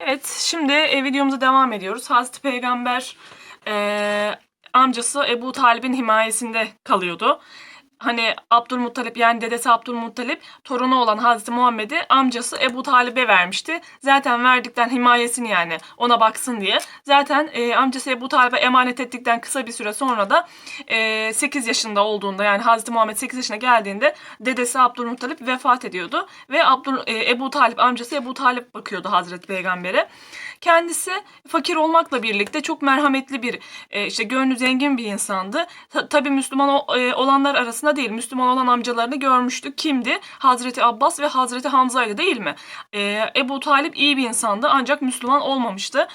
Evet, şimdi e, videomuza devam ediyoruz. Hazreti Peygamber e, amcası Ebu Talib'in himayesinde kalıyordu. Hani Abdülmuttalip yani dedesi Abdülmuttalip torunu olan Hazreti Muhammed'i amcası Ebu Talib'e vermişti. Zaten verdikten himayesini yani ona baksın diye. Zaten e, amcası Ebu Talib'e emanet ettikten kısa bir süre sonra da e, 8 yaşında olduğunda yani Hazreti Muhammed 8 yaşına geldiğinde dedesi Abdülmuttalip vefat ediyordu. Ve Abdül, e, Ebu Talip amcası Ebu Talip bakıyordu Hazreti Peygamber'e. Kendisi fakir olmakla birlikte çok merhametli bir, e, işte gönlü zengin bir insandı. Ta- Tabii Müslüman o- e, olanlar arasında değil, Müslüman olan amcalarını görmüştük. Kimdi? Hazreti Abbas ve Hazreti Hamza'ydı değil mi? E, Ebu Talip iyi bir insandı ancak Müslüman olmamıştı.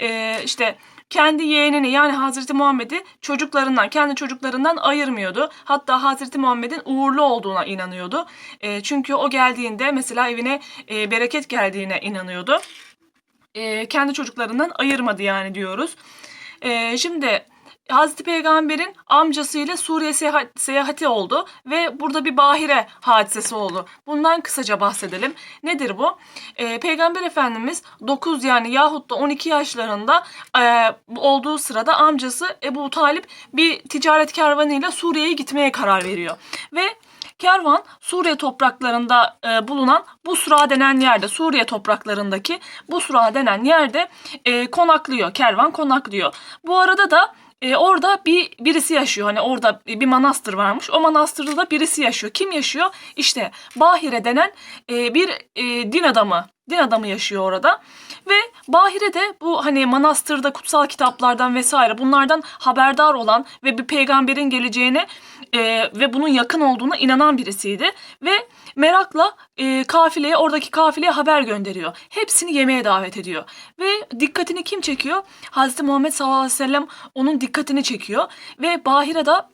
E, işte kendi yeğenini yani Hazreti Muhammed'i çocuklarından, kendi çocuklarından ayırmıyordu. Hatta Hazreti Muhammed'in uğurlu olduğuna inanıyordu. E, çünkü o geldiğinde mesela evine e, bereket geldiğine inanıyordu e, kendi çocuklarından ayırmadı yani diyoruz. E, şimdi Hazreti Peygamber'in amcasıyla Suriye seyahat- seyahati oldu ve burada bir Bahire hadisesi oldu. Bundan kısaca bahsedelim. Nedir bu? E, Peygamber Efendimiz 9 yani yahut da 12 yaşlarında e, olduğu sırada amcası Ebu Talip bir ticaret kervanıyla Suriye'ye gitmeye karar veriyor. Ve Kervan Suriye topraklarında e, bulunan Busra denen yerde, Suriye topraklarındaki Busra denen yerde e, konaklıyor. Kervan konaklıyor. Bu arada da e, orada bir birisi yaşıyor. Hani orada bir manastır varmış. O manastırda da birisi yaşıyor. Kim yaşıyor? İşte Bahire denen e, bir e, din adamı. Din adamı yaşıyor orada. Ve Bahire de bu hani manastırda kutsal kitaplardan vesaire bunlardan haberdar olan ve bir peygamberin geleceğine e, ve bunun yakın olduğuna inanan birisiydi. Ve merakla e, kafileye oradaki kafileye haber gönderiyor. Hepsini yemeğe davet ediyor. Ve dikkatini kim çekiyor? Hazreti Muhammed sallallahu aleyhi ve sellem onun dikkatini çekiyor. Ve Bahire da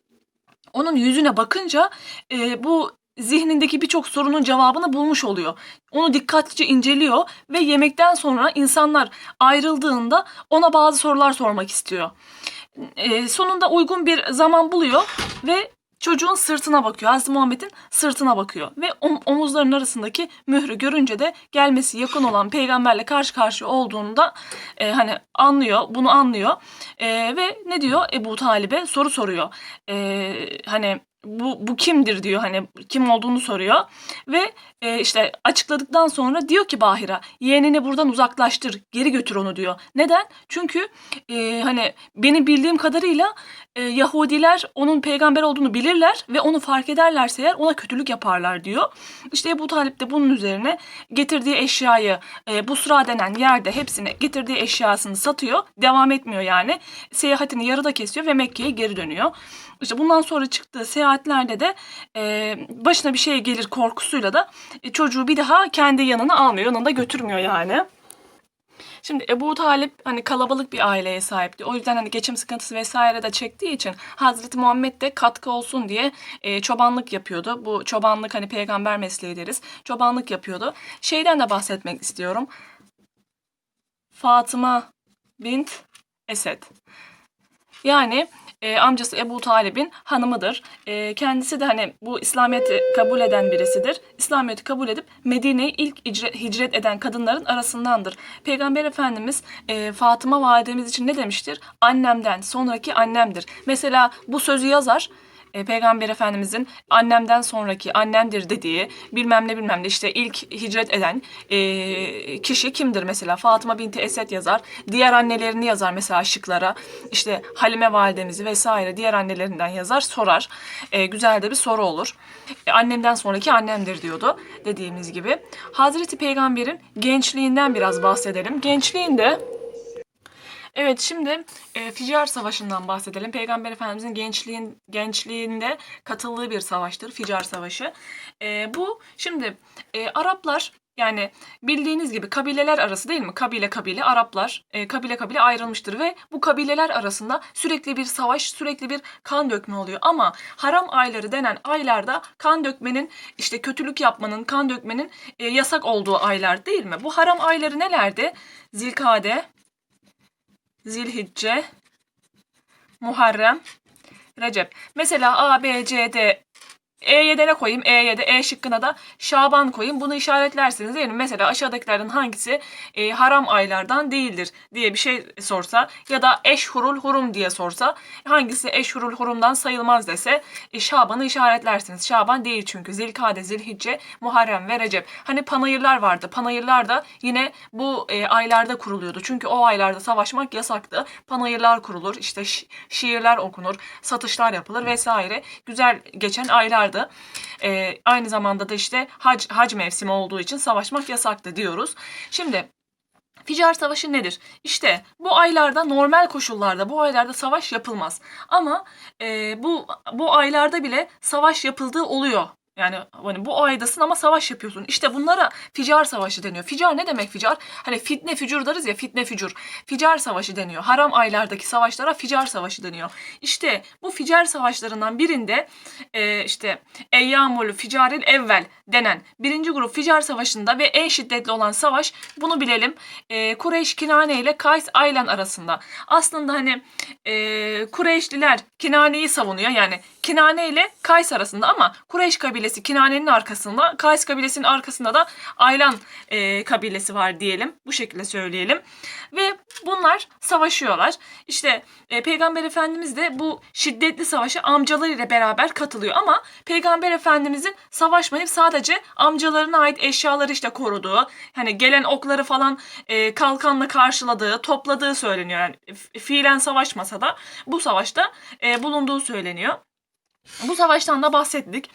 onun yüzüne bakınca e, bu zihnindeki birçok sorunun cevabını bulmuş oluyor. Onu dikkatlice inceliyor ve yemekten sonra insanlar ayrıldığında ona bazı sorular sormak istiyor. E, sonunda uygun bir zaman buluyor ve çocuğun sırtına bakıyor. Hazreti Muhammed'in sırtına bakıyor. Ve om- omuzların arasındaki mührü görünce de gelmesi yakın olan peygamberle karşı karşıya olduğunda e, hani anlıyor, bunu anlıyor. E, ve ne diyor Ebu Talib'e soru soruyor. E, hani bu, bu kimdir diyor hani kim olduğunu soruyor ve e, işte açıkladıktan sonra diyor ki Bahira yeğenini buradan uzaklaştır geri götür onu diyor. Neden? Çünkü e, hani benim bildiğim kadarıyla e, Yahudiler onun peygamber olduğunu bilirler ve onu fark ederlerse eğer ona kötülük yaparlar diyor. İşte Ebu Talip de bunun üzerine getirdiği eşyayı e, Busra denen yerde hepsini getirdiği eşyasını satıyor. Devam etmiyor yani. Seyahatini yarıda kesiyor ve Mekke'ye geri dönüyor. İşte bundan sonra çıktığı seyahatlerde de e, başına bir şey gelir korkusuyla da e, çocuğu bir daha kendi yanına almıyor. Yanında götürmüyor yani. Şimdi Ebu Talip hani kalabalık bir aileye sahipti. O yüzden hani geçim sıkıntısı vesaire de çektiği için Hazreti Muhammed de katkı olsun diye e, çobanlık yapıyordu. Bu çobanlık hani peygamber mesleği deriz. Çobanlık yapıyordu. Şeyden de bahsetmek istiyorum. Fatıma bint Esed. Yani e, amcası Ebu Talib'in hanımıdır. E, kendisi de hani bu İslamiyet'i kabul eden birisidir. İslamiyet'i kabul edip Medine'ye ilk icre- hicret eden kadınların arasındandır. Peygamber Efendimiz e, Fatıma validemiz için ne demiştir? Annemden sonraki annemdir. Mesela bu sözü yazar. E, Peygamber Efendimizin annemden sonraki annemdir dediği bilmem ne bilmem ne işte ilk hicret eden e, kişi kimdir mesela? Fatıma binti Esed yazar diğer annelerini yazar mesela şıklara işte Halime validemizi vesaire diğer annelerinden yazar sorar. E, güzel de bir soru olur. E, annemden sonraki annemdir diyordu dediğimiz gibi. Hazreti Peygamber'in gençliğinden biraz bahsedelim. Gençliğinde Evet şimdi e, Ficar Savaşı'ndan bahsedelim. Peygamber Efendimizin gençliğin gençliğinde katıldığı bir savaştır Ficar Savaşı. E, bu şimdi e, Araplar yani bildiğiniz gibi kabileler arası değil mi? Kabile kabile Araplar e, kabile kabile ayrılmıştır ve bu kabileler arasında sürekli bir savaş, sürekli bir kan dökme oluyor. Ama haram ayları denen aylarda kan dökmenin işte kötülük yapmanın, kan dökmenin e, yasak olduğu aylar değil mi? Bu haram ayları nelerdi? Zilkade, Zilhicce, Muharrem, Recep. Mesela A, B, C, D E'ye de ne koyayım? E'ye de E şıkkına da Şaban koyayım. Bunu işaretlersiniz değil mi? Mesela aşağıdakilerden hangisi e, haram aylardan değildir diye bir şey sorsa ya da eşhurul hurum diye sorsa hangisi eşhurul hurumdan sayılmaz dese e, Şaban'ı işaretlersiniz. Şaban değil çünkü Zilkade, Zilhicce, Muharrem ve Recep. Hani panayırlar vardı. Panayırlar da yine bu e, aylarda kuruluyordu. Çünkü o aylarda savaşmak yasaktı. Panayırlar kurulur, işte şi- şiirler okunur, satışlar yapılır vesaire. Güzel geçen aylardı. E, aynı zamanda da işte hac, hac mevsimi olduğu için savaşmak yasaktı diyoruz. Şimdi Ficar Savaşı nedir? İşte bu aylarda normal koşullarda bu aylarda savaş yapılmaz. Ama e, bu bu aylarda bile savaş yapıldığı oluyor. Yani hani bu aydasın ama savaş yapıyorsun. İşte bunlara ficar savaşı deniyor. Ficar ne demek ficar? Hani fitne fücur deriz ya fitne fücur. Ficar savaşı deniyor. Haram aylardaki savaşlara ficar savaşı deniyor. İşte bu ficar savaşlarından birinde e, işte Eyyamul Ficaril Evvel denen birinci grup ficar savaşında ve en şiddetli olan savaş bunu bilelim. E, Kureyş Kinane ile Kays Aylan arasında. Aslında hani e, Kureyşliler Kinane'yi savunuyor. Yani Kinane ile Kays arasında ama Kureyş kabilesi Kinane'nin arkasında, Kays kabilesinin arkasında da Aylan e, kabilesi var diyelim. Bu şekilde söyleyelim. Ve bunlar savaşıyorlar. İşte e, Peygamber Efendimiz de bu şiddetli savaşa amcalarıyla beraber katılıyor. Ama Peygamber Efendimizin savaşmayıp sadece amcalarına ait eşyaları işte koruduğu, hani gelen okları falan e, kalkanla karşıladığı, topladığı söyleniyor. Yani fi- fiilen savaşmasa da bu savaşta e, bulunduğu söyleniyor. Bu savaştan da bahsettik.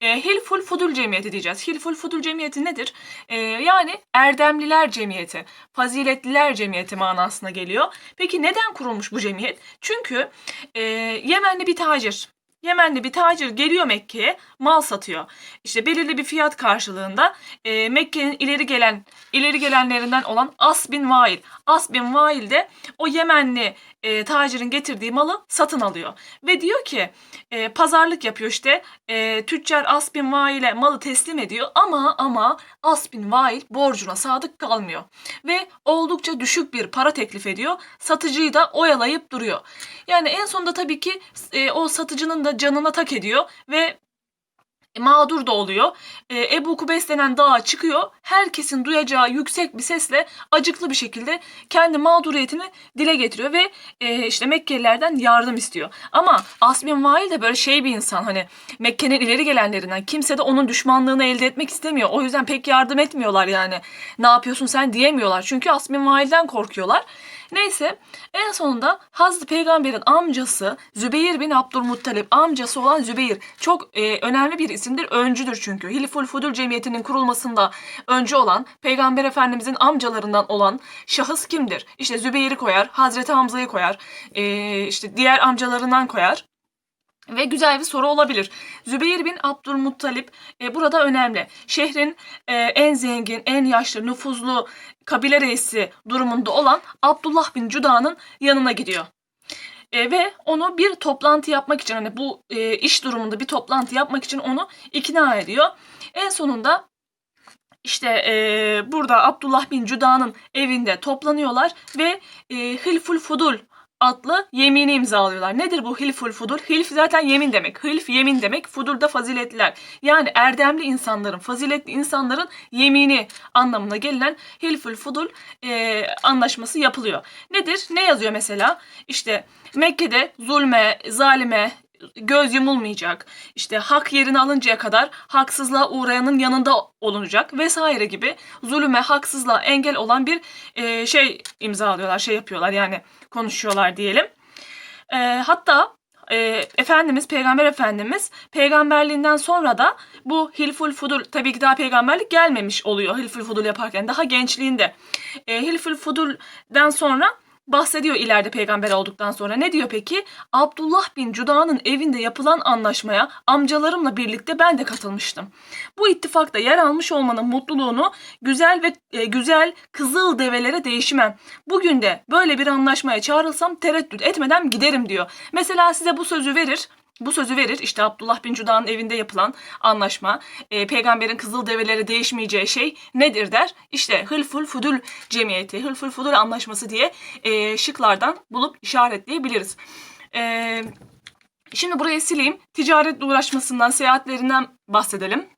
E, Hilful Fudul Cemiyeti diyeceğiz. Hilful Fudul Cemiyeti nedir? E, yani Erdemliler Cemiyeti, Faziletliler Cemiyeti manasına geliyor. Peki neden kurulmuş bu cemiyet? Çünkü e, Yemenli bir tacir, Yemenli bir tacir geliyor Mekke'ye mal satıyor. İşte belirli bir fiyat karşılığında e, Mekke'nin ileri gelen ileri gelenlerinden olan As bin Vail. As bin Vail de o Yemenli e, tacirin getirdiği malı satın alıyor. Ve diyor ki e, pazarlık yapıyor işte e, tüccar As bin Vail'e malı teslim ediyor ama ama As bin Vail borcuna sadık kalmıyor. Ve oldukça düşük bir para teklif ediyor. Satıcıyı da oyalayıp duruyor. Yani en sonunda tabii ki e, o satıcının da canına tak ediyor ve mağdur da oluyor. E, Ebu Kubes denen dağa çıkıyor. Herkesin duyacağı yüksek bir sesle acıklı bir şekilde kendi mağduriyetini dile getiriyor ve e, işte Mekkelilerden yardım istiyor. Ama Asbin Vail de böyle şey bir insan hani Mekke'nin ileri gelenlerinden kimse de onun düşmanlığını elde etmek istemiyor. O yüzden pek yardım etmiyorlar yani. Ne yapıyorsun sen diyemiyorlar. Çünkü Asbin Vail'den korkuyorlar. Neyse en sonunda Hazreti Peygamber'in amcası Zübeyir bin Abdülmuttalip amcası olan Zübeyir çok e, önemli bir isimdir. Öncüdür çünkü. Hilful Fudul Cemiyeti'nin kurulmasında öncü olan Peygamber Efendimizin amcalarından olan şahıs kimdir? İşte Zübeyir'i koyar, Hazreti Hamza'yı koyar, e, işte diğer amcalarından koyar. Ve güzel bir soru olabilir. Zübeyir bin Abdülmuttalip e, burada önemli. Şehrin e, en zengin, en yaşlı, nüfuzlu kabile reisi durumunda olan Abdullah bin Cuda'nın yanına gidiyor. E, ve onu bir toplantı yapmak için hani bu e, iş durumunda bir toplantı yapmak için onu ikna ediyor. En sonunda işte e, burada Abdullah bin Cuda'nın evinde toplanıyorlar ve e, Hilful Fudul adlı yemini imzalıyorlar. Nedir bu hilful fudul? Hilf zaten yemin demek. Hilf yemin demek. Fudul da faziletliler. Yani erdemli insanların, faziletli insanların yemini anlamına gelen hilful fudul e, anlaşması yapılıyor. Nedir? Ne yazıyor mesela? İşte Mekke'de zulme, zalime, göz yumulmayacak. İşte hak yerine alıncaya kadar haksızlığa uğrayanın yanında olunacak vesaire gibi zulüme, haksızlığa engel olan bir e, şey imzalıyorlar, şey yapıyorlar yani konuşuyorlar diyelim. E, hatta e, Efendimiz, Peygamber Efendimiz peygamberliğinden sonra da bu Hilful Fudul tabii ki daha peygamberlik gelmemiş oluyor Hilful Fudul yaparken daha gençliğinde. E, Hilful Fudul'den sonra bahsediyor ileride peygamber olduktan sonra. Ne diyor peki? Abdullah bin Cuda'nın evinde yapılan anlaşmaya amcalarımla birlikte ben de katılmıştım. Bu ittifakta yer almış olmanın mutluluğunu güzel ve e, güzel kızıl develere değişmem. Bugün de böyle bir anlaşmaya çağrılsam tereddüt etmeden giderim diyor. Mesela size bu sözü verir. Bu sözü verir işte Abdullah bin Cuda'nın evinde yapılan anlaşma. E, peygamberin kızıl develere değişmeyeceği şey nedir der. İşte Hılful Fudul Cemiyeti, Hılful Fudul Anlaşması diye e, şıklardan bulup işaretleyebiliriz. E, Şimdi burayı sileyim. Ticaretle uğraşmasından, seyahatlerinden bahsedelim.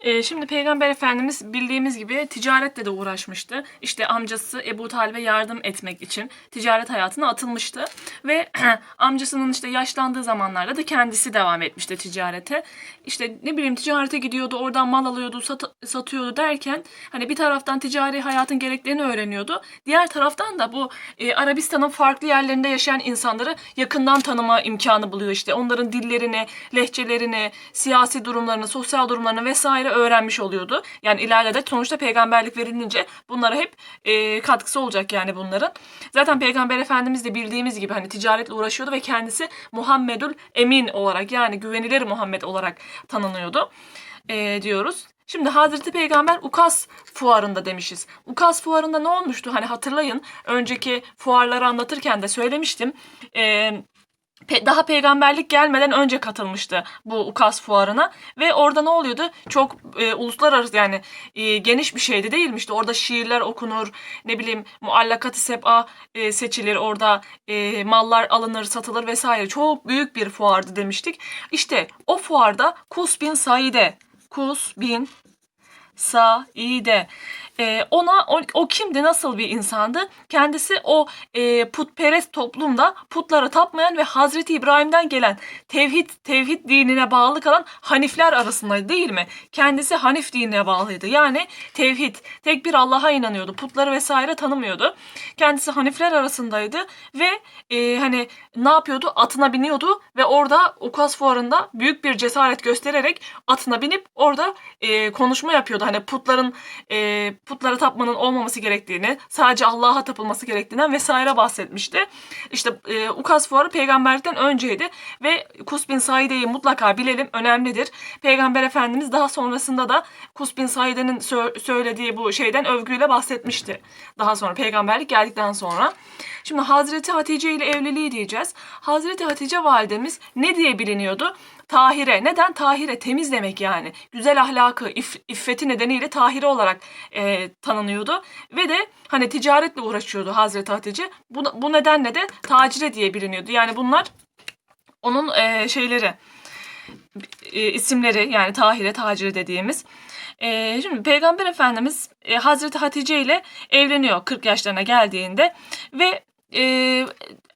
Ee, şimdi Peygamber Efendimiz bildiğimiz gibi ticaretle de uğraşmıştı. İşte amcası Ebu Talib'e yardım etmek için ticaret hayatına atılmıştı. Ve amcasının işte yaşlandığı zamanlarda da kendisi devam etmişti ticarete. İşte ne bileyim ticarete gidiyordu, oradan mal alıyordu, sat- satıyordu derken hani bir taraftan ticari hayatın gereklerini öğreniyordu. Diğer taraftan da bu e, Arabistan'ın farklı yerlerinde yaşayan insanları yakından tanıma imkanı buluyor işte. Onların dillerini, lehçelerini, siyasi durumlarını, sosyal durumlarını vesaire öğrenmiş oluyordu. Yani ileride de sonuçta peygamberlik verilince bunlara hep e, katkısı olacak yani bunların. Zaten Peygamber Efendimiz de bildiğimiz gibi hani ticaretle uğraşıyordu ve kendisi Muhammedül Emin olarak yani güvenilir Muhammed olarak tanınıyordu e, diyoruz. Şimdi Hazreti Peygamber Ukas fuarında demişiz. Ukas fuarında ne olmuştu? Hani hatırlayın önceki fuarları anlatırken de söylemiştim. Eee pe- daha peygamberlik gelmeden önce katılmıştı bu Ukas fuarına ve orada ne oluyordu? Çok e, uluslararası yani e, geniş bir şeydi değilmişti. Orada şiirler okunur, ne bileyim muallakat-ı seb'a e, seçilir, orada e, mallar alınır, satılır vesaire. Çok büyük bir fuardı demiştik. İşte o fuarda Kus bin Saide, Kus bin Saide. Ee, ona o, o kimdi nasıl bir insandı? Kendisi o e, putperest toplumda putlara tapmayan ve Hazreti İbrahim'den gelen tevhid tevhid dinine bağlı kalan Hanifler arasındaydı değil mi? Kendisi Hanif dinine bağlıydı. Yani tevhid tek bir Allah'a inanıyordu. Putları vesaire tanımıyordu. Kendisi Hanifler arasındaydı ve e, hani ne yapıyordu? Atına biniyordu ve orada Ukas fuarında büyük bir cesaret göstererek atına binip orada e, konuşma yapıyordu. Hani putların e, putlara tapmanın olmaması gerektiğini, sadece Allah'a tapılması gerektiğinden vesaire bahsetmişti. İşte e, Ukas fuarı peygamberlikten önceydi ve Kus bin Saide'yi mutlaka bilelim önemlidir. Peygamber Efendimiz daha sonrasında da Kus bin Saide'nin sö- söylediği bu şeyden övgüyle bahsetmişti. Daha sonra peygamberlik geldikten sonra. Şimdi Hazreti Hatice ile evliliği diyeceğiz. Hazreti Hatice validemiz ne diye biliniyordu? Tahire. Neden? Tahire temiz demek yani. Güzel ahlakı, if- iffeti nedeniyle Tahire olarak e, tanınıyordu. Ve de hani ticaretle uğraşıyordu Hazreti Hatice. Bu, bu nedenle de tacire diye biliniyordu. Yani bunlar onun e, şeyleri, e, isimleri yani Tahire, Tacire dediğimiz. E, şimdi Peygamber Efendimiz e, Hazreti Hatice ile evleniyor 40 yaşlarına geldiğinde ve e,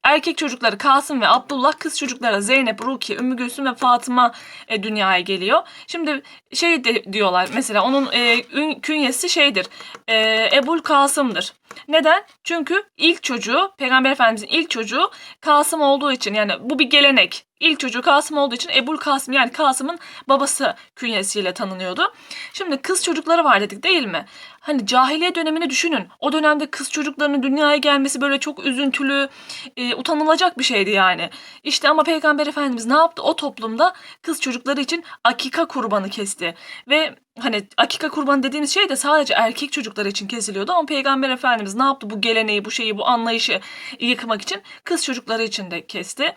erkek çocukları Kasım ve Abdullah, kız çocukları Zeynep, Rukiye, Ümmü Gülsüm ve Fatıma e, dünyaya geliyor. Şimdi şey de diyorlar mesela onun e, ün- künyesi şeydir. E, Ebul Kasım'dır. Neden? Çünkü ilk çocuğu, Peygamber Efendimizin ilk çocuğu Kasım olduğu için yani bu bir gelenek. İlk çocuğu Kasım olduğu için Ebul Kasım yani Kasım'ın babası künyesiyle tanınıyordu. Şimdi kız çocukları var dedik değil mi? Hani cahiliye dönemini düşünün. O dönemde kız çocuklarının dünyaya gelmesi böyle çok üzüntülü, e, utanılacak bir şeydi yani. İşte ama Peygamber Efendimiz ne yaptı? O toplumda kız çocukları için akika kurbanı kesti. Ve hani akika kurbanı dediğimiz şey de sadece erkek çocuklar için kesiliyordu ama Peygamber Efendimiz ne yaptı? Bu geleneği, bu şeyi, bu anlayışı yıkmak için kız çocukları için de kesti.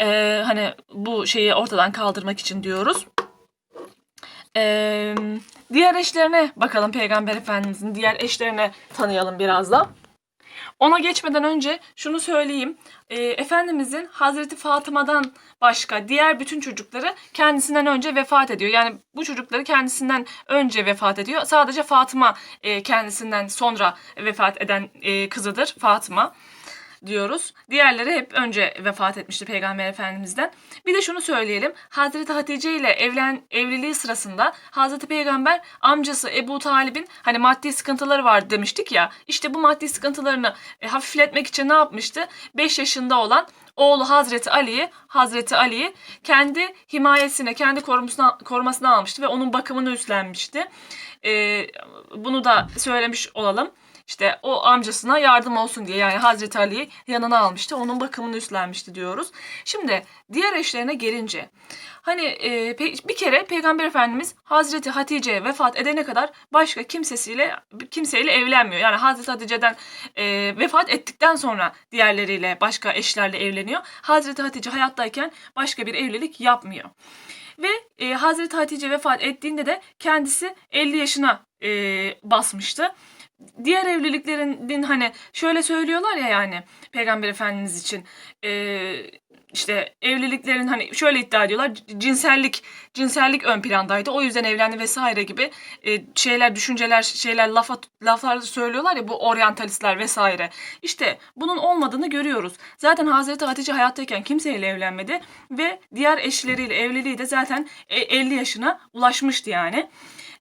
Ee, hani bu şeyi ortadan kaldırmak için diyoruz. Ee, diğer eşlerine bakalım Peygamber Efendimizin diğer eşlerine tanıyalım biraz da. Ona geçmeden önce şunu söyleyeyim. Ee, Efendimizin Hazreti Fatıma'dan başka diğer bütün çocukları kendisinden önce vefat ediyor. Yani bu çocukları kendisinden önce vefat ediyor. Sadece Fatıma e, kendisinden sonra vefat eden e, kızıdır Fatıma diyoruz. Diğerleri hep önce vefat etmişti Peygamber Efendimiz'den. Bir de şunu söyleyelim. Hazreti Hatice ile evlen evliliği sırasında Hazreti Peygamber amcası Ebu Talib'in hani maddi sıkıntıları vardı demiştik ya. İşte bu maddi sıkıntılarını e, hafifletmek için ne yapmıştı? 5 yaşında olan oğlu Hazreti Ali'yi Hazreti Ali'yi kendi himayesine, kendi korumasına, korumasına almıştı ve onun bakımını üstlenmişti. E, bunu da söylemiş olalım. İşte o amcasına yardım olsun diye yani Hazreti Ali'yi yanına almıştı. Onun bakımını üstlenmişti diyoruz. Şimdi diğer eşlerine gelince hani e, bir kere Peygamber Efendimiz Hazreti Hatice'ye vefat edene kadar başka kimsesiyle kimseyle evlenmiyor. Yani Hazreti Hatice'den e, vefat ettikten sonra diğerleriyle başka eşlerle evleniyor. Hazreti Hatice hayattayken başka bir evlilik yapmıyor. Ve e, Hazreti Hatice vefat ettiğinde de kendisi 50 yaşına e, basmıştı. Diğer evliliklerin hani şöyle söylüyorlar ya yani Peygamber Efendimiz için e, işte evliliklerin hani şöyle iddia ediyorlar cinsellik cinsellik ön plandaydı o yüzden evlendi vesaire gibi e, şeyler düşünceler şeyler lafa, laflar söylüyorlar ya bu oryantalistler vesaire işte bunun olmadığını görüyoruz zaten Hazreti Hatice hayattayken kimseyle evlenmedi ve diğer eşleriyle evliliği de zaten e, 50 yaşına ulaşmıştı yani.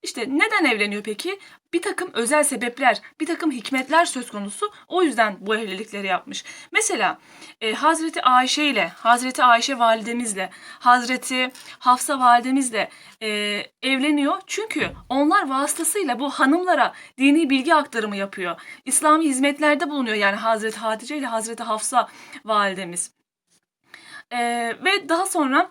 İşte neden evleniyor peki? Bir takım özel sebepler, bir takım hikmetler söz konusu. O yüzden bu evlilikleri yapmış. Mesela e, Hazreti Ayşe ile, Hazreti Ayşe validemizle, Hazreti Hafsa validemizle e, evleniyor. Çünkü onlar vasıtasıyla bu hanımlara dini bilgi aktarımı yapıyor. İslami hizmetlerde bulunuyor yani Hazreti Hatice ile Hazreti Hafsa validemiz. E, ve daha sonra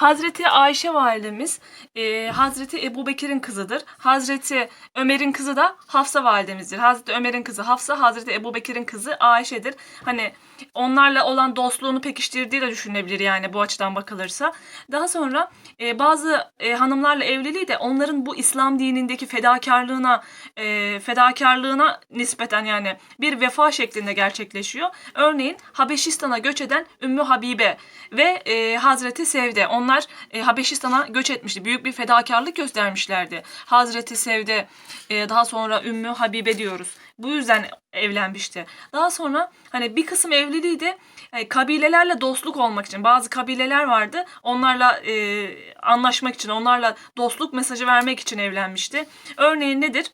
Hazreti Ayşe validemiz e, Hazreti Ebu Bekir'in kızıdır. Hazreti Ömer'in kızı da Hafsa validemizdir. Hazreti Ömer'in kızı Hafsa, Hazreti Ebu Bekir'in kızı Ayşe'dir. Hani onlarla olan dostluğunu pekiştirdiği de düşünülebilir yani bu açıdan bakılırsa. Daha sonra e, bazı e, hanımlarla evliliği de onların bu İslam dinindeki fedakarlığına e, fedakarlığına nispeten yani bir vefa şeklinde gerçekleşiyor. Örneğin Habeşistan'a göç eden Ümmü Habibe ve e, Hazreti Sevde. Onlar e, Habeşistan'a göç etmişti. Büyük bir fedakarlık göstermişlerdi. Hazreti Sevde e, daha sonra Ümmü Habibe diyoruz. Bu yüzden evlenmişti. Daha sonra hani bir kısım evliliği de hani kabilelerle dostluk olmak için. Bazı kabileler vardı. Onlarla e, anlaşmak için, onlarla dostluk mesajı vermek için evlenmişti. Örneğin nedir?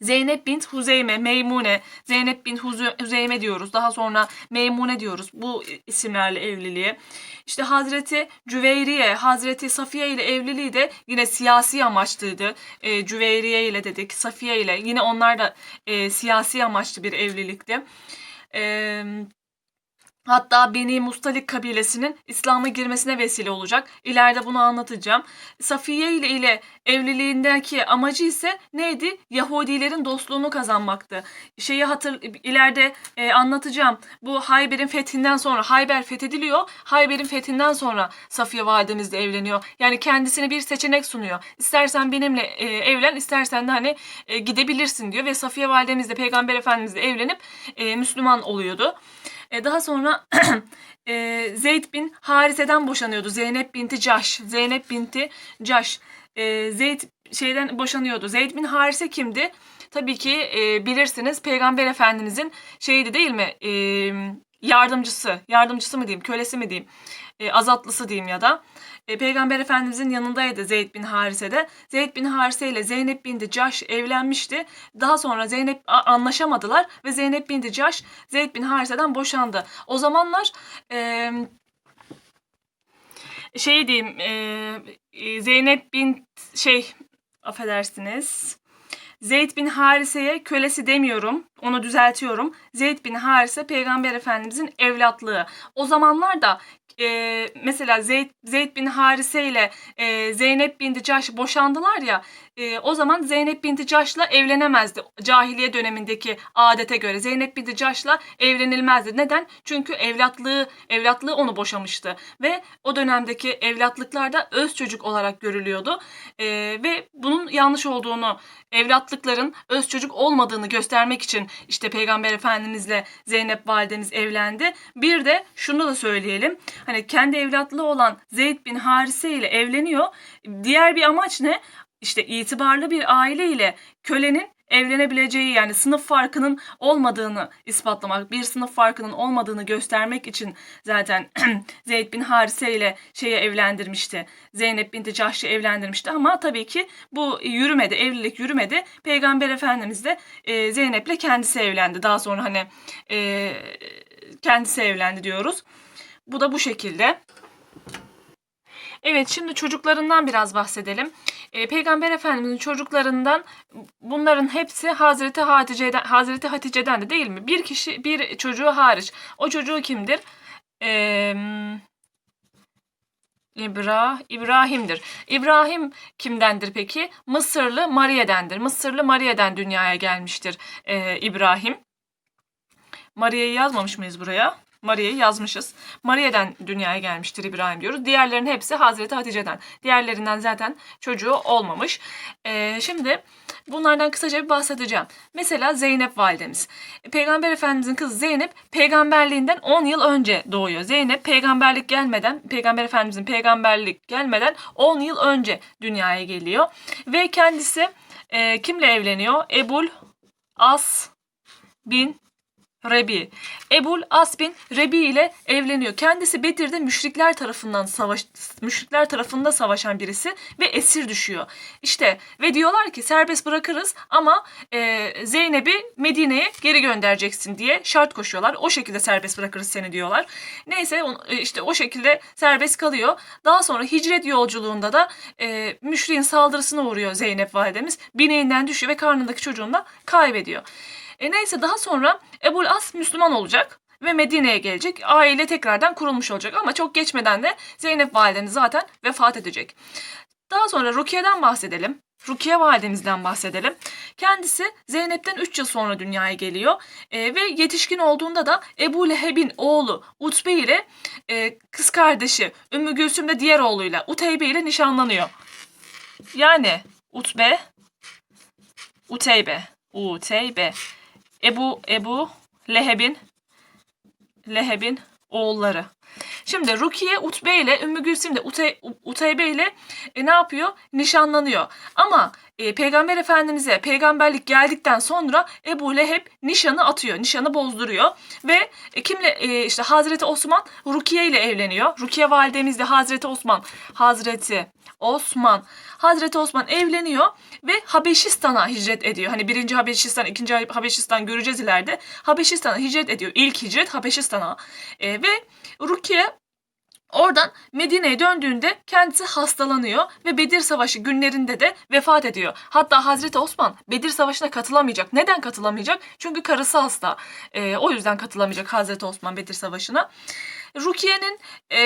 Zeynep bint Huzeyme, Meymune, Zeynep bint Huzeyme diyoruz. Daha sonra Meymune diyoruz bu isimlerle evliliğe. İşte Hazreti Cüveyriye, Hazreti Safiye ile evliliği de yine siyasi amaçlıydı. E, Cüveyriye ile dedik, Safiye ile. Yine onlar da e, siyasi amaçlı bir evlilikti. E, Hatta Beni Mustalik kabilesinin İslam'a girmesine vesile olacak. İleride bunu anlatacağım. Safiye ile ile evliliğindeki amacı ise neydi? Yahudilerin dostluğunu kazanmaktı. Şeyi hatır ileride e, anlatacağım. Bu Hayber'in fethinden sonra Hayber fethediliyor. Hayber'in fethinden sonra Safiye validemizle evleniyor. Yani kendisine bir seçenek sunuyor. İstersen benimle e, evlen, istersen de hani e, gidebilirsin diyor ve Safiye validemiz de Peygamber Efendimizle evlenip e, Müslüman oluyordu. E, daha sonra e, Zeyd bin Harise'den boşanıyordu. Zeynep binti Caş. Zeynep binti Caş. E, Zeyd şeyden boşanıyordu. Zeyd bin Harise kimdi? Tabii ki e, bilirsiniz Peygamber Efendimizin şeydi değil mi? E, yardımcısı. Yardımcısı mı diyeyim? Kölesi mi diyeyim? E, azatlısı diyeyim ya da. E, Peygamber Efendimizin yanındaydı Zeyd bin Harise'de. Zeyd bin Harise ile Zeynep binti Caş evlenmişti. Daha sonra Zeynep anlaşamadılar ve Zeynep binti Caş Zeyd bin Harise'den boşandı. O zamanlar e, şey diyeyim e, e, Zeynep bin şey affedersiniz. Zeyd bin Harise'ye kölesi demiyorum. Onu düzeltiyorum. Zeyd bin Harise Peygamber Efendimizin evlatlığı. O zamanlar da e, mesela Zeyd, Zeyd bin Harise ile e, Zeynep binti Caş boşandılar ya e, o zaman Zeynep binti Caş'la evlenemezdi. Cahiliye dönemindeki adete göre Zeynep binti Caş'la evlenilmezdi. Neden? Çünkü evlatlığı evlatlığı onu boşamıştı ve o dönemdeki evlatlıklarda öz çocuk olarak görülüyordu. E, ve bunun yanlış olduğunu, evlatlıkların öz çocuk olmadığını göstermek için işte Peygamber Efendimizle Zeynep validemiz evlendi. Bir de şunu da söyleyelim. Hani kendi evlatlığı olan Zeyd bin Harise ile evleniyor. Diğer bir amaç ne? İşte itibarlı bir aile ile kölenin evlenebileceği yani sınıf farkının olmadığını ispatlamak, bir sınıf farkının olmadığını göstermek için zaten Zeyd bin Harise ile şeye evlendirmişti. Zeynep binti Cahş'ı evlendirmişti ama tabii ki bu yürümedi, evlilik yürümedi. Peygamber Efendimiz de e, Zeynep'le kendisi evlendi. Daha sonra hani e, kendisi evlendi diyoruz. Bu da bu şekilde. Evet şimdi çocuklarından biraz bahsedelim. Ee, Peygamber Efendimizin çocuklarından bunların hepsi Hazreti Hatice'den, Hazreti Hatice'den de değil mi? Bir kişi, bir çocuğu hariç. O çocuğu kimdir? Ee, İbra, İbrahim'dir. İbrahim kimdendir peki? Mısırlı Mariye'dendir. Mısırlı Mariye'den dünyaya gelmiştir ee, İbrahim. Mariye'yi yazmamış mıyız buraya? Maria'yı yazmışız. Maria'dan dünyaya gelmiştir İbrahim diyoruz. Diğerlerinin hepsi Hazreti Hatice'den. Diğerlerinden zaten çocuğu olmamış. Ee, şimdi bunlardan kısaca bir bahsedeceğim. Mesela Zeynep validemiz. Peygamber Efendimizin kızı Zeynep peygamberliğinden 10 yıl önce doğuyor. Zeynep peygamberlik gelmeden, Peygamber Efendimizin peygamberlik gelmeden 10 yıl önce dünyaya geliyor. Ve kendisi e, kimle evleniyor? Ebul As bin Rebi. Ebul As bin Rebi ile evleniyor. Kendisi Bedir'de müşrikler tarafından savaş müşrikler tarafında savaşan birisi ve esir düşüyor. İşte ve diyorlar ki serbest bırakırız ama e, Zeynep'i Medine'ye geri göndereceksin diye şart koşuyorlar. O şekilde serbest bırakırız seni diyorlar. Neyse e, işte o şekilde serbest kalıyor. Daha sonra hicret yolculuğunda da e, müşriğin saldırısına uğruyor Zeynep validemiz. Bineğinden düşüyor ve karnındaki çocuğunu da kaybediyor. E neyse daha sonra Ebul As Müslüman olacak ve Medine'ye gelecek. Aile tekrardan kurulmuş olacak ama çok geçmeden de Zeynep validemiz zaten vefat edecek. Daha sonra Rukiye'den bahsedelim. Rukiye validemizden bahsedelim. Kendisi Zeynep'ten 3 yıl sonra dünyaya geliyor E, ve yetişkin olduğunda da Ebu Leheb'in oğlu Utbe ile e, kız kardeşi Ümmü Gülsüm de diğer oğluyla Uteybe ile nişanlanıyor. Yani Utbe, Uteybe, Uteybe, Ebu Ebu Leheb'in Leheb'in oğulları. Şimdi Rukiye Utbe ile Ümmü Gülsüm de Ute, Uteybe ile e, ne yapıyor? Nişanlanıyor. Ama e, Peygamber Efendimiz'e peygamberlik geldikten sonra Ebu Leheb nişanı atıyor. Nişanı bozduruyor. Ve e, kimle e, işte Hazreti Osman Rukiye ile evleniyor. Rukiye validemiz de Hazreti Osman. Hazreti Osman. Hazreti Osman evleniyor ve Habeşistan'a hicret ediyor. Hani birinci Habeşistan, ikinci Habeşistan göreceğiz ileride. Habeşistan'a hicret ediyor. İlk hicret Habeşistan'a. E, ve Rukiye Oradan Medine'ye döndüğünde kendisi hastalanıyor ve Bedir Savaşı günlerinde de vefat ediyor. Hatta Hazreti Osman Bedir Savaşı'na katılamayacak. Neden katılamayacak? Çünkü karısı hasta. Ee, o yüzden katılamayacak Hazreti Osman Bedir Savaşı'na. Rukiye'nin e,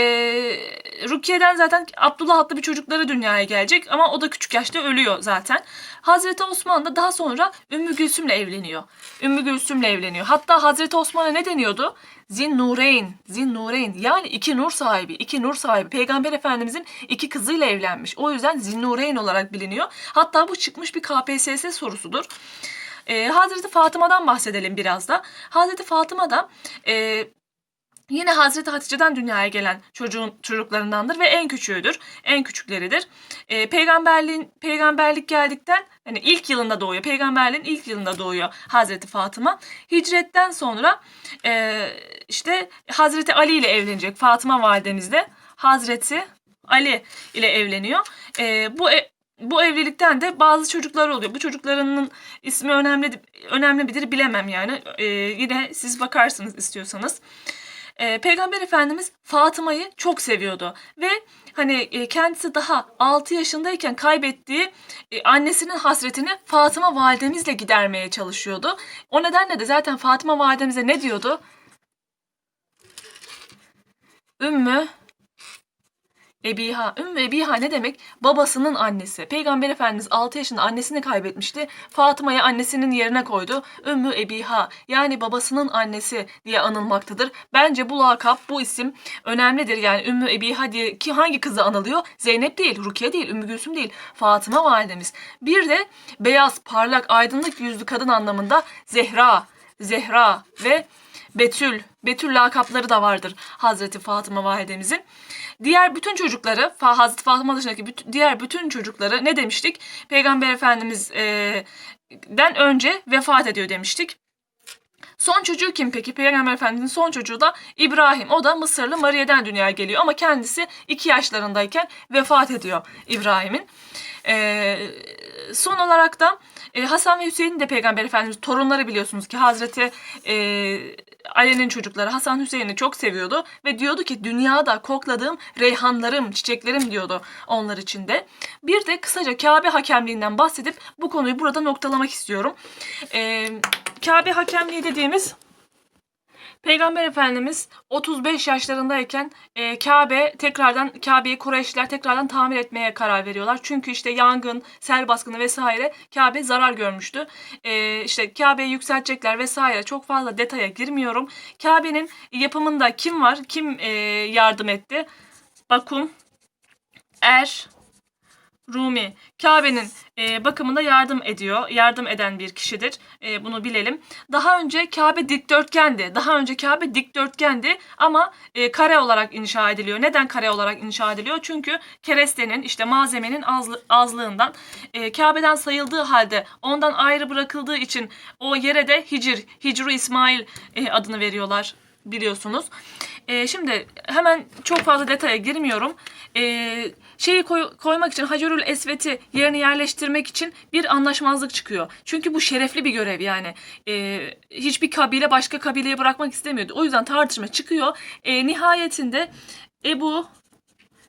Rukiye'den zaten Abdullah adlı bir çocukları dünyaya gelecek ama o da küçük yaşta ölüyor zaten. Hazreti Osman da daha sonra Ümmü Gülsüm'le evleniyor. Ümmü Gülsüm'le evleniyor. Hatta Hazreti Osman'a ne deniyordu? Zin Nureyn, Zin Nureyn yani iki nur sahibi, iki nur sahibi. Peygamber Efendimizin iki kızıyla evlenmiş. O yüzden Zin Nureyn olarak biliniyor. Hatta bu çıkmış bir KPSS sorusudur. Ee, Hazreti Fatıma'dan bahsedelim biraz da. Hazreti Fatıma da e, Yine Hazreti Hatice'den dünyaya gelen çocuğun çocuklarındandır ve en küçüğüdür. En küçükleridir. Ee, peygamberliğin peygamberlik geldikten hani ilk yılında doğuyor. Peygamberliğin ilk yılında doğuyor Hazreti Fatıma. Hicretten sonra e, işte Hazreti Ali ile evlenecek. Fatıma validemiz de Hazreti Ali ile evleniyor. E, bu e- bu evlilikten de bazı çocuklar oluyor. Bu çocuklarının ismi önemli önemli midir bilemem yani. E, yine siz bakarsınız istiyorsanız. Ee, Peygamber Efendimiz Fatıma'yı çok seviyordu ve hani e, kendisi daha 6 yaşındayken kaybettiği e, annesinin hasretini Fatıma validemizle gidermeye çalışıyordu. O nedenle de zaten Fatıma validemize ne diyordu? Ümmü Ebiha. Ümmü Ebiha ne demek? Babasının annesi. Peygamber Efendimiz 6 yaşında annesini kaybetmişti. Fatıma'yı annesinin yerine koydu. Ümmü Ebiha yani babasının annesi diye anılmaktadır. Bence bu lakap, bu isim önemlidir. Yani Ümmü Ebiha diye ki hangi kızı anılıyor? Zeynep değil, Rukiye değil, Ümmü Gülsüm değil. Fatıma validemiz. Bir de beyaz, parlak, aydınlık yüzlü kadın anlamında Zehra, Zehra ve Betül. Betül lakapları da vardır Hazreti Fatıma validemizin. Diğer bütün çocukları, Hazreti Fatıma dışındaki büt- diğer bütün çocukları ne demiştik? Peygamber Efendimiz'den önce vefat ediyor demiştik. Son çocuğu kim peki? Peygamber Efendimiz'in son çocuğu da İbrahim. O da Mısırlı Mariye'den dünyaya geliyor. Ama kendisi iki yaşlarındayken vefat ediyor İbrahim'in. Ee, son olarak da e, Hasan ve Hüseyin de Peygamber Efendimiz torunları biliyorsunuz ki Hazreti e, Ali'nin çocukları Hasan Hüseyin'i çok seviyordu ve diyordu ki dünyada kokladığım reyhanlarım, çiçeklerim diyordu onlar için de. Bir de kısaca Kabe hakemliğinden bahsedip bu konuyu burada noktalamak istiyorum. E, Kabe hakemliği dediğimiz Peygamber Efendimiz 35 yaşlarındayken e, Kabe tekrardan Kabe'yi Kureyşliler tekrardan tamir etmeye karar veriyorlar. Çünkü işte yangın, sel baskını vesaire Kabe zarar görmüştü. E, işte Kabe'yi yükseltecekler vesaire çok fazla detaya girmiyorum. Kabe'nin yapımında kim var? Kim e, yardım etti? Bakum, Er, Rumi Kabe'nin e, bakımında yardım ediyor. Yardım eden bir kişidir. E, bunu bilelim. Daha önce Kabe dikdörtgendi. Daha önce Kabe dikdörtgendi ama e, kare olarak inşa ediliyor. Neden kare olarak inşa ediliyor? Çünkü kerestenin işte malzemenin azlı, azlığından e, Kabe'den sayıldığı halde ondan ayrı bırakıldığı için o yere de Hicr, Hicru İsmail e, adını veriyorlar biliyorsunuz. E, şimdi hemen çok fazla detaya girmiyorum. E, şeyi koy- koymak için Hacerül Esvet'i yerine yerleştirmek için bir anlaşmazlık çıkıyor. Çünkü bu şerefli bir görev yani. E, hiçbir kabile başka kabileye bırakmak istemiyordu. O yüzden tartışma çıkıyor. E, nihayetinde Ebu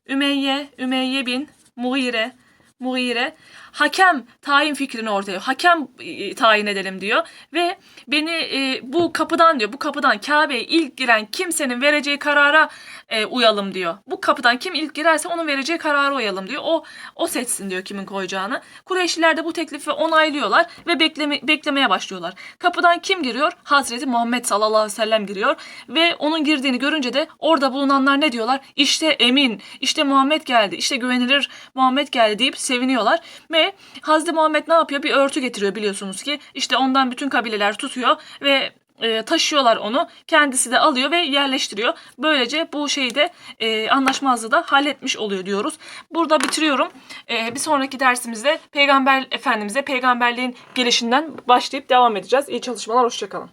Ümeyye, Ümeyye bin Mughire, Mughire hakem tayin fikrini ortaya hakem e, tayin edelim diyor ve beni e, bu kapıdan diyor bu kapıdan Kabe'ye ilk giren kimsenin vereceği karara e, uyalım diyor. Bu kapıdan kim ilk girerse onun vereceği karara uyalım diyor. O o seçsin diyor kimin koyacağını. Kureyşliler de bu teklifi onaylıyorlar ve bekleme, beklemeye başlıyorlar. Kapıdan kim giriyor? Hazreti Muhammed sallallahu aleyhi ve sellem giriyor ve onun girdiğini görünce de orada bulunanlar ne diyorlar? İşte emin, işte Muhammed geldi, işte güvenilir Muhammed geldi deyip seviniyorlar ve Hazreti Muhammed ne yapıyor? Bir örtü getiriyor biliyorsunuz ki. İşte ondan bütün kabileler tutuyor ve e, taşıyorlar onu. Kendisi de alıyor ve yerleştiriyor. Böylece bu şeyi de e, anlaşmazlığı da halletmiş oluyor diyoruz. Burada bitiriyorum. E, bir sonraki dersimizde Peygamber Efendimiz'e peygamberliğin gelişinden başlayıp devam edeceğiz. İyi çalışmalar, hoşçakalın.